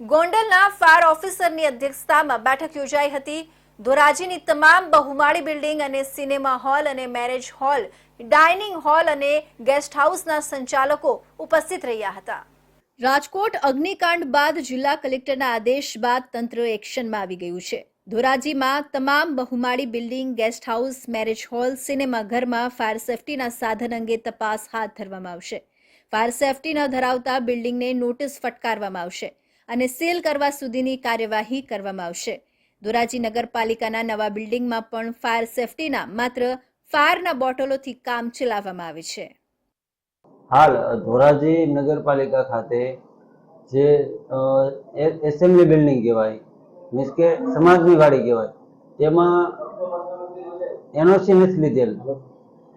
ગોંડલના ફાયર ઓફિસરની અધ્યક્ષતામાં બેઠક યોજાઈ હતી. ધોરાજીની તમામ બહુમાળી બિલ્ડિંગ અને સિનેમા હોલ અને મેરેજ હોલ, ડાઇનિંગ હોલ અને ગેસ્ટ હાઉસના સંચાલકો ઉપસ્થિત રહ્યા હતા. રાજકોટ અગ્નિકાંડ બાદ જિલ્લા કલેક્ટરના આદેશ બાદ તંત્ર એક્શનમાં આવી ગયું છે. ધોરાજીમાં તમામ બહુમાળી building, guest house, marriage hall, cinema ઘરમાં ફાયર સેફટીના સાધન અંગે તપાસ હાથ ધરવામાં આવશે. ફાયર સેફટી ન ધરાવતા બિલ્ડિંગને નોટિસ ફટકારવામાં આવશે. અને સેલ કરવા સુધીની કાર્યવાહી કરવામાં આવશે. ધોરાજી નગરપાલિકાના નવા બિલ્ડિંગમાં પણ ફાયર સેફટીના માત્ર ફાયરના બોટલોથી કામ ચલાવવામાં આવે છે. હાલ ધોરાજી નગરપાલિકા ખાતે જે એસેમ્બલી બિલ્ડિંગ કહેવાય મીન્સ કે સમાજની વાડી કહેવાય તેમાં એનઓસી નથી લીધેલ.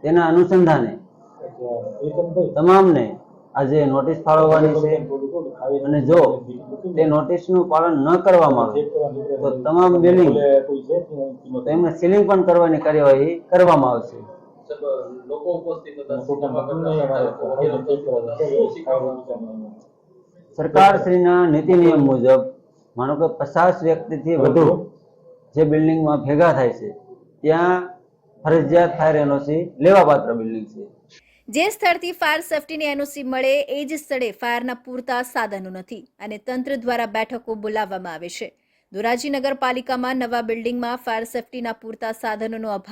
તેના અનુસંધાને તમામને આજે નોટિસ ફાળવવાની છે અને જો તે નોટિસનું પાલન ન કરવામાં આવે, તો તમામ બિલ્ડિંગ તેમને સીલિંગ પણ કરવાની કાર્યવાહી કરવામાં આવશે. સરકાર સરકારશ્રીના નીતિ નિયમ મુજબ, માનો કે પચાસ વ્યક્તિથી વધુ જે બિલ્ડિંગમાં ભેગા થાય છે, ત્યાં ફરજિયાત ફાયર એનઓસી લેવાપાત્ર બિલ્ડિંગ છે. જે સ્થળથી ફાયર સેફટીની એનઓસી મળે, એ જ સ્થળે ફાયરના પૂરતા સાધનો નથી અને તંત્ર દ્વારા બેઠકો બોલાવવામાં આવે છે. ધોરાજી નગરપાલિકામાં નવા બિલ્ડિંગમાં ફાયર સેફટીના પૂરતા સાધનોનો અભાવ